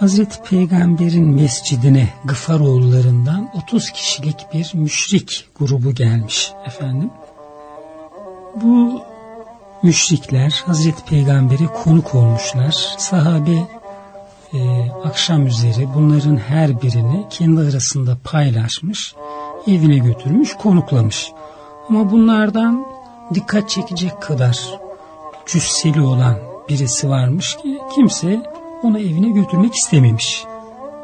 Hazreti Peygamber'in mescidine Gıfaroğullarından 30 kişilik bir müşrik grubu gelmiş efendim. Bu müşrikler Hazreti Peygamber'e konuk olmuşlar. Sahabe e, akşam üzeri bunların her birini kendi arasında paylaşmış, evine götürmüş, konuklamış. Ama bunlardan dikkat çekecek kadar cüsseli olan birisi varmış ki kimse onu evine götürmek istememiş.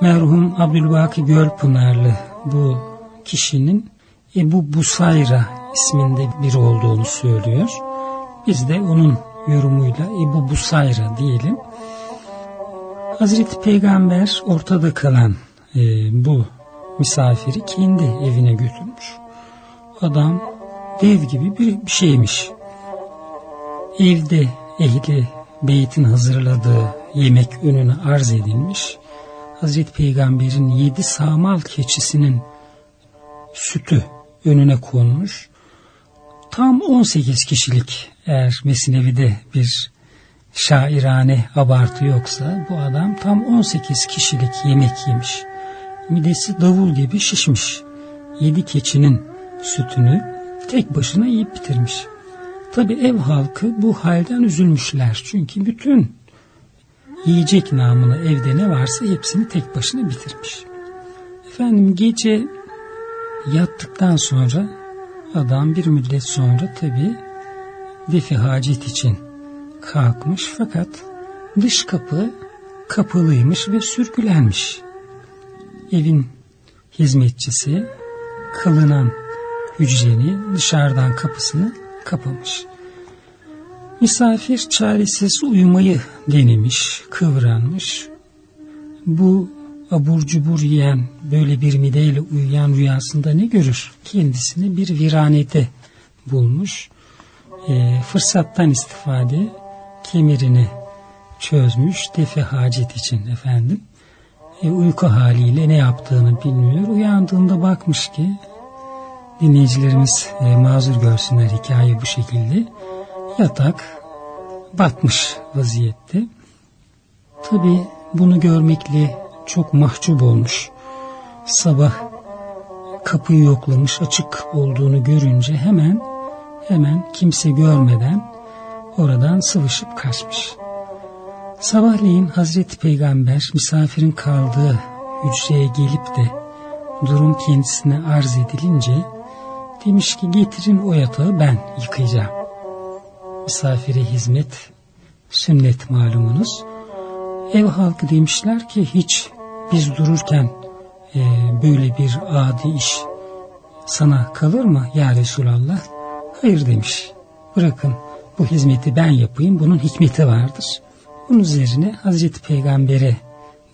Merhum Abdülbaki Gölpınarlı bu kişinin Ebu Busayra isminde biri olduğunu söylüyor. Biz de onun yorumuyla Ebu Busayra diyelim. Hazreti Peygamber ortada kalan e, bu misafiri kendi evine götürmüş. Adam dev gibi bir, bir şeymiş. Evde ehli beytin hazırladığı yemek önüne arz edilmiş. Hazreti Peygamber'in yedi sağmal keçisinin sütü önüne konmuş. Tam 18 kişilik eğer Mesnevi'de bir şairane abartı yoksa bu adam tam 18 kişilik yemek yemiş. Midesi davul gibi şişmiş. Yedi keçinin sütünü tek başına yiyip bitirmiş. Tabi ev halkı bu halden üzülmüşler. Çünkü bütün yiyecek namına evde ne varsa hepsini tek başına bitirmiş. Efendim gece yattıktan sonra adam bir müddet sonra tabi defi hacet için kalkmış fakat dış kapı kapalıymış ve sürgülenmiş. Evin hizmetçisi kılınan hücrenin dışarıdan kapısını kapamış. Misafir çaresiz uyumayı denemiş, kıvranmış. Bu abur cubur yiyen, böyle bir mideyle uyuyan rüyasında ne görür? Kendisini bir viranede bulmuş. E, fırsattan istifade kemerini çözmüş defi hacet için efendim. E, uyku haliyle ne yaptığını bilmiyor. Uyandığında bakmış ki dinleyicilerimiz e, mazur görsünler hikaye bu şekilde. Yatak batmış vaziyette. Tabi bunu görmekle çok mahcup olmuş. Sabah kapıyı yoklamış açık olduğunu görünce hemen hemen kimse görmeden oradan sıvışıp kaçmış. Sabahleyin Hazreti Peygamber misafirin kaldığı hücreye gelip de durum kendisine arz edilince demiş ki getirin o yatağı ben yıkayacağım. Misafire hizmet sünnet malumunuz. Ev halkı demişler ki hiç biz dururken e, böyle bir adi iş sana kalır mı ya Resulallah? Hayır demiş. Bırakın bu hizmeti ben yapayım bunun hikmeti vardır. Bunun üzerine Hazreti Peygamber'e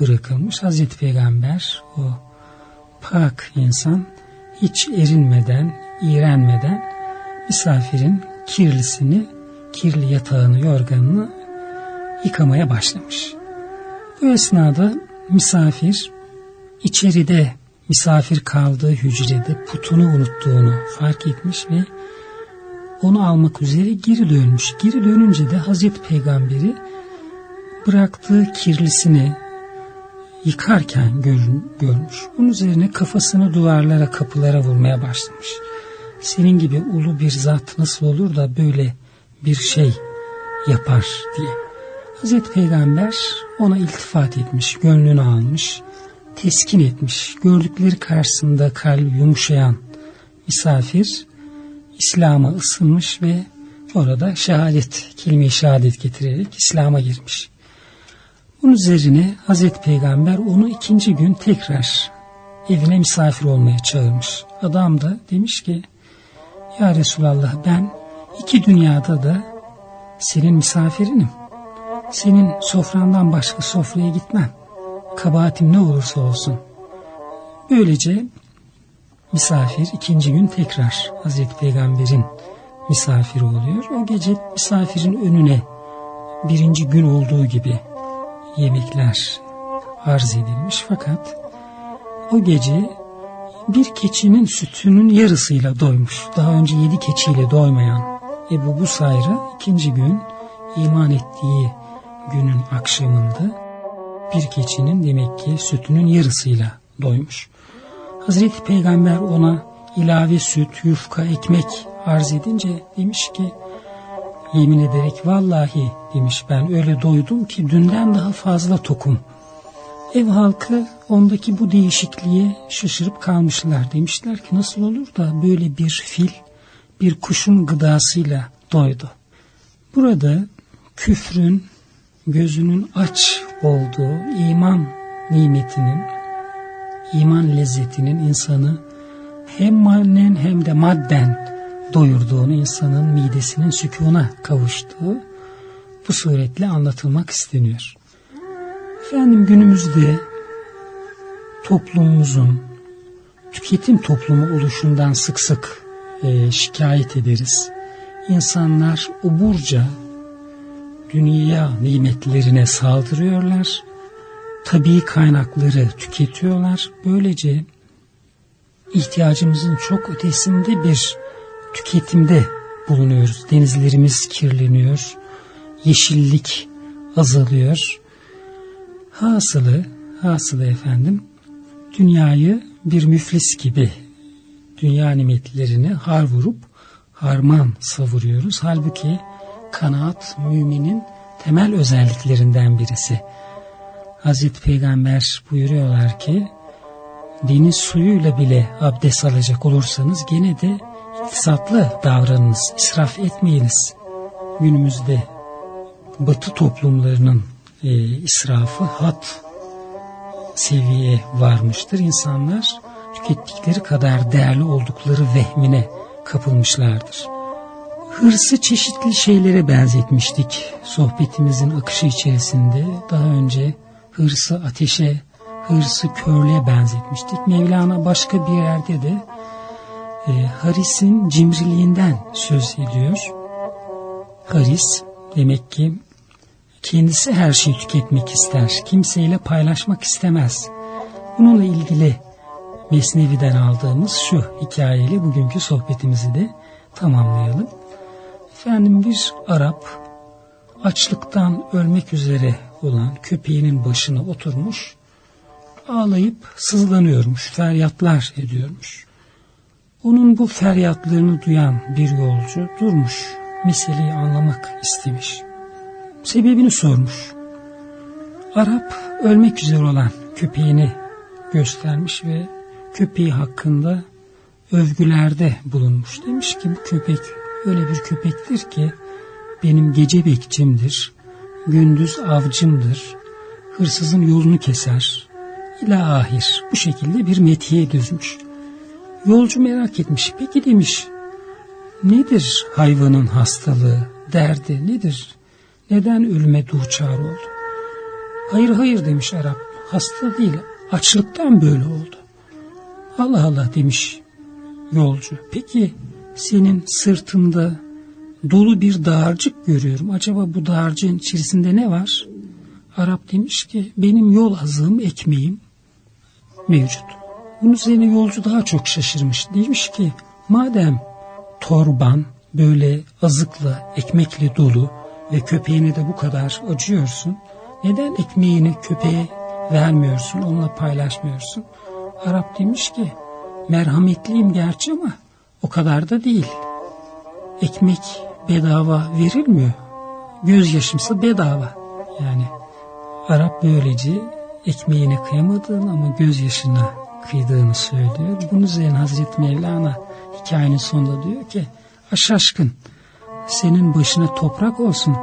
bırakılmış. Hazreti Peygamber o pak insan hiç erinmeden, iğrenmeden misafirin kirlisini, kirli yatağını, yorganını yıkamaya başlamış. Bu esnada misafir içeride misafir kaldığı hücrede putunu unuttuğunu fark etmiş ve onu almak üzere geri dönmüş. Geri dönünce de Hazreti Peygamberi bıraktığı kirlisini yıkarken gör, görmüş. Bunun üzerine kafasını duvarlara kapılara vurmaya başlamış. Senin gibi ulu bir zat nasıl olur da böyle bir şey yapar diye. Hazreti Peygamber ona iltifat etmiş, gönlünü almış, teskin etmiş. Gördükleri karşısında kalbi yumuşayan misafir İslam'a ısınmış ve orada şehadet, kelime-i şehadet getirerek İslam'a girmiş. Bunun üzerine Hazreti Peygamber onu ikinci gün tekrar evine misafir olmaya çağırmış. Adam da demiş ki Ya Resulallah ben iki dünyada da senin misafirinim. Senin sofrandan başka sofraya gitmem. Kabahatim ne olursa olsun. Böylece misafir ikinci gün tekrar Hazreti Peygamber'in misafiri oluyor. O gece misafirin önüne birinci gün olduğu gibi yemekler arz edilmiş fakat o gece bir keçinin sütünün yarısıyla doymuş. Daha önce yedi keçiyle doymayan Ebu Busayra ikinci gün iman ettiği günün akşamında bir keçinin demek ki sütünün yarısıyla doymuş. Hazreti Peygamber ona ilave süt, yufka, ekmek arz edince demiş ki yemin ederek vallahi demiş ben öyle doydum ki dünden daha fazla tokum. Ev halkı ondaki bu değişikliğe şaşırıp kalmışlar. Demişler ki nasıl olur da böyle bir fil bir kuşun gıdasıyla doydu. Burada küfrün gözünün aç olduğu iman nimetinin, iman lezzetinin insanı hem manen hem de madden doyurduğunu insanın midesinin sükuna kavuştuğu bu suretle anlatılmak isteniyor. Efendim günümüzde toplumumuzun tüketim toplumu oluşundan sık sık e, şikayet ederiz. İnsanlar uburca dünya nimetlerine saldırıyorlar. Tabii kaynakları tüketiyorlar. Böylece ihtiyacımızın çok ötesinde bir tüketimde bulunuyoruz. Denizlerimiz kirleniyor. Yeşillik azalıyor. Hasılı, hasılı efendim, dünyayı bir müflis gibi dünya nimetlerini har vurup harman savuruyoruz. Halbuki kanaat müminin temel özelliklerinden birisi. Hazreti Peygamber buyuruyorlar ki deniz suyuyla bile abdest alacak olursanız gene de iktisatlı davranınız, israf etmeyiniz. Günümüzde batı toplumlarının e, israfı hat seviye varmıştır. İnsanlar tükettikleri kadar değerli oldukları vehmine kapılmışlardır. Hırsı çeşitli şeylere benzetmiştik sohbetimizin akışı içerisinde. Daha önce hırsı ateşe, hırsı körlüğe benzetmiştik. Mevlana başka bir yerde de e, Haris'in cimriliğinden söz ediyor. Haris demek ki kendisi her şeyi tüketmek ister. Kimseyle paylaşmak istemez. Bununla ilgili Mesnevi'den aldığımız şu hikayeyle bugünkü sohbetimizi de tamamlayalım. Efendim bir Arap açlıktan ölmek üzere olan köpeğinin başına oturmuş ağlayıp sızlanıyormuş, feryatlar ediyormuş. Onun bu feryatlarını duyan bir yolcu durmuş, meseleyi anlamak istemiş. Sebebini sormuş. Arap ölmek üzere olan köpeğini göstermiş ve köpeği hakkında övgülerde bulunmuş. Demiş ki bu köpek öyle bir köpektir ki benim gece bekçimdir, gündüz avcımdır, hırsızın yolunu keser, ila bu şekilde bir metiye düzmüş. Yolcu merak etmiş, peki demiş nedir hayvanın hastalığı, derdi nedir, neden ölüme duçar oldu? Hayır hayır demiş Arap, hasta değil, açlıktan böyle oldu. Allah Allah demiş yolcu. Peki senin sırtında dolu bir dağarcık görüyorum. Acaba bu dağarcığın içerisinde ne var? Arap demiş ki benim yol azığım ekmeğim mevcut. Bunun üzerine yolcu daha çok şaşırmış. Demiş ki madem torban böyle azıkla ekmekle dolu ve köpeğine de bu kadar acıyorsun. Neden ekmeğini köpeğe vermiyorsun, onunla paylaşmıyorsun? Arap demiş ki merhametliyim gerçi ama o kadar da değil. Ekmek bedava verilmiyor. Gözyaşımsa bedava. Yani Arap böylece ekmeğine kıyamadığını ama gözyaşına kıydığını söylüyor. Bunun üzerine Hazreti Mevlana hikayenin sonunda diyor ki aşaşkın senin başına toprak olsun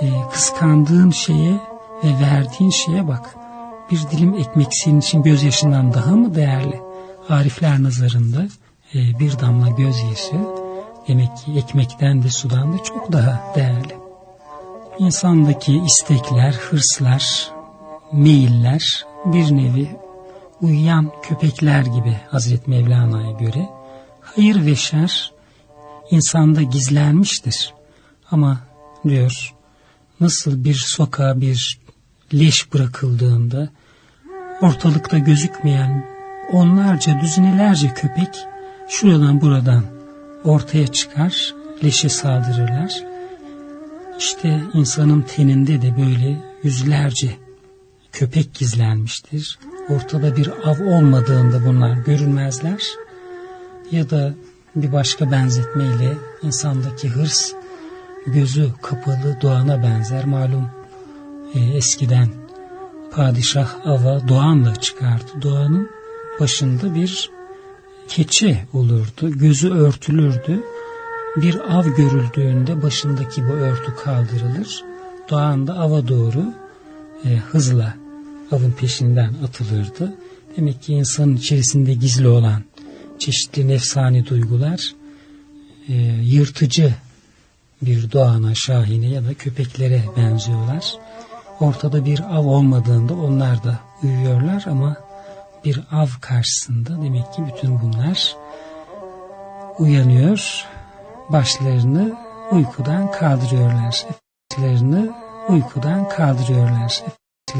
e, kıskandığın şeye ve verdiğin şeye bak bir dilim ekmek senin için gözyaşından daha mı değerli? Arifler nazarında e, bir damla gözyaşı demek ki ekmekten de sudan da çok daha değerli. İnsandaki istekler, hırslar, meyiller bir nevi uyuyan köpekler gibi Hazreti Mevlana'ya göre hayır ve şer insanda gizlenmiştir. Ama diyor nasıl bir sokağa bir leş bırakıldığında ortalıkta gözükmeyen onlarca düzinelerce köpek şuradan buradan ortaya çıkar, leşe saldırırlar. İşte insanın teninde de böyle yüzlerce köpek gizlenmiştir. Ortada bir av olmadığında bunlar görünmezler. Ya da bir başka benzetmeyle insandaki hırs gözü kapalı doğana benzer. Malum e, eskiden padişah ava doğanla çıkardı. Doğanın başında bir keçi olurdu. Gözü örtülürdü. Bir av görüldüğünde başındaki bu örtü kaldırılır. Doğan da ava doğru e, hızla avın peşinden atılırdı. Demek ki insanın içerisinde gizli olan çeşitli nefsani duygular e, yırtıcı bir doğana, şahine ya da köpeklere benziyorlar. Ortada bir av olmadığında onlar da uyuyorlar ama bir av karşısında demek ki bütün bunlar uyanıyor, başlarını uykudan kaldırıyorlar. Başlarını uykudan kaldırıyorlar.